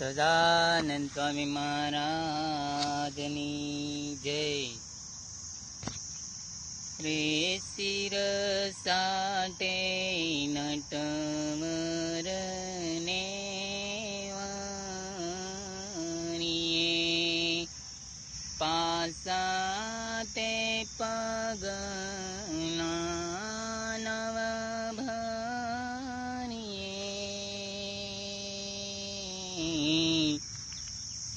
સદાનંદ સ્વામી મહારાજની જય રે શિર સાટે નટમરને વાણીએ પાસા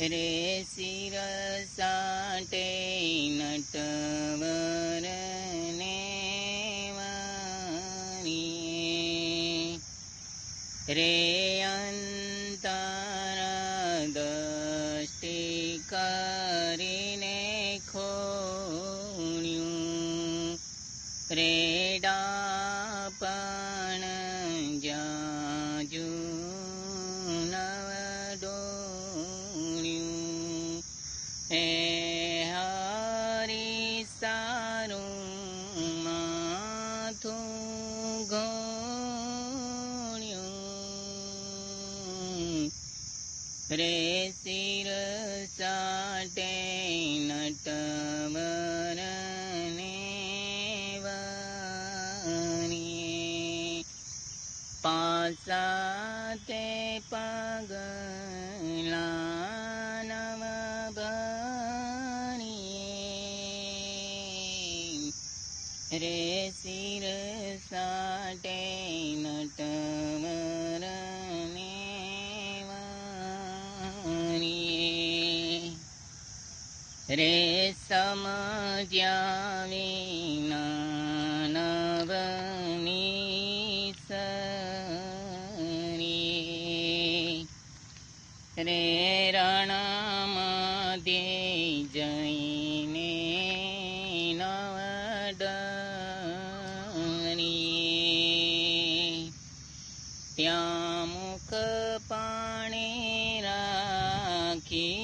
રે શિર સાટે નટવર ને રે અંતર દષ્ટિ કરીને ખોણ્યું રે रे सिर नटव पासा पगला नवी रे सिर साटे नटवर रे सम ज्ञानगणि रे रमध्ये जैने नवद्यामुख पाणि राखी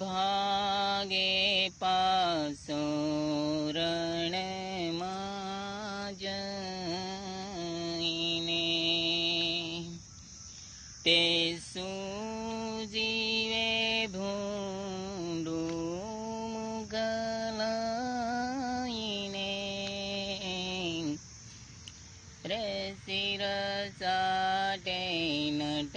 भागे पासो रण माज ते सुजीवे भूडु मुगलाइने रसि रसाटे नट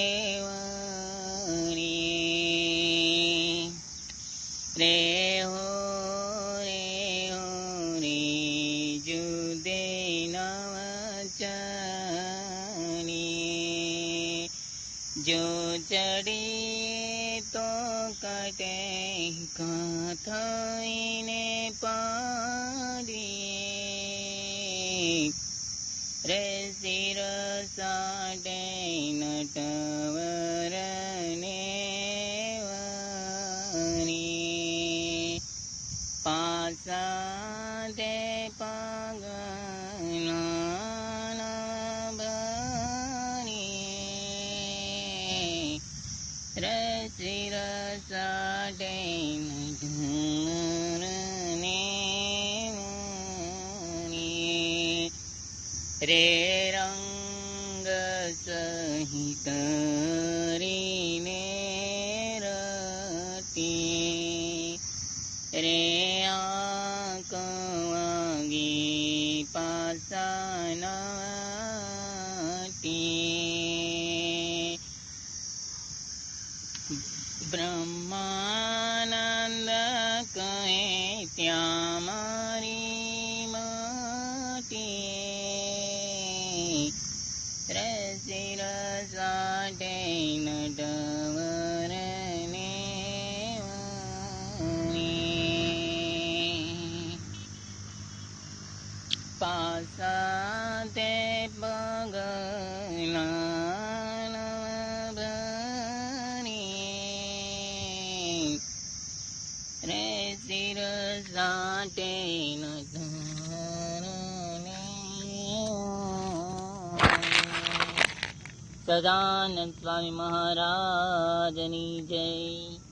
જો ચડી તો કટે થઈને પાડી રે શિર સાડે નટવર ને પાસા દે रसिरसाडेमधूरने रे रङ्गसहित रे आकवागी पासना ी मा तृरसा डे नडवरणी पे बगना नाटेन सदानन्द स्वामि महाराजनि जय।